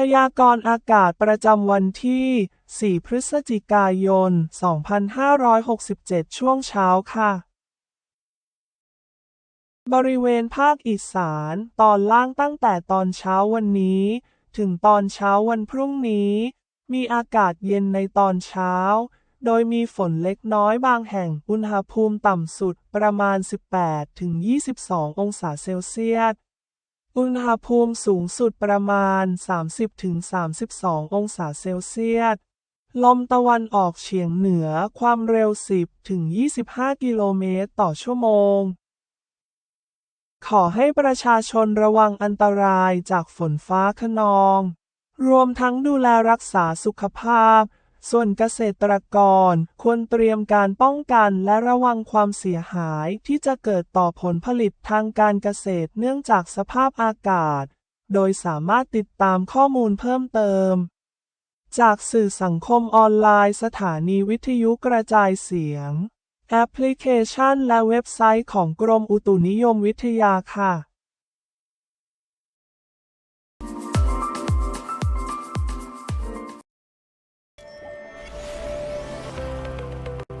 พยากรณ์อากาศประจำวันที่ 4 พฤศจิกายน 2567 ช่วงเช้าค่ะ บริเวณภาคอีสานตอนล่างตั้งแต่ตอนเช้าวันนี้ ถึงตอนเช้าวันพรุ่งนี้ มีอากาศเย็นในตอนเช้า โดยมีฝนเล็กน้อยบางแห่ง อุณหภูมิต่ำสุดประมาณ 18-22 องศาเซลเซียส อุณหภูมิสูงสุดประมาณ 30-32 องศาเซลเซียส ลมตะวันออกเฉียงเหนือความเร็ว 10-25 กิโลเมตรต่อชั่วโมง ขอให้ประชาชนระวังอันตรายจากฝนฟ้าขนอง รวมทั้งดูแลรักษาสุขภาพ ส่วนเกษตรกรควรเตรียมการป้องกันและระวังความเสียหายที่จะเกิดต่อผลผลิตทางการเกษตรเนื่องจากสภาพอากาศ โดยสามารถติดตามข้อมูลเพิ่มเติม จากสื่อสังคมออนไลน์สถานีวิทยุกระจายเสียง แอปพลิเคชันและเว็บไซต์ของกรมอุตุนิยมวิทยาค่ะ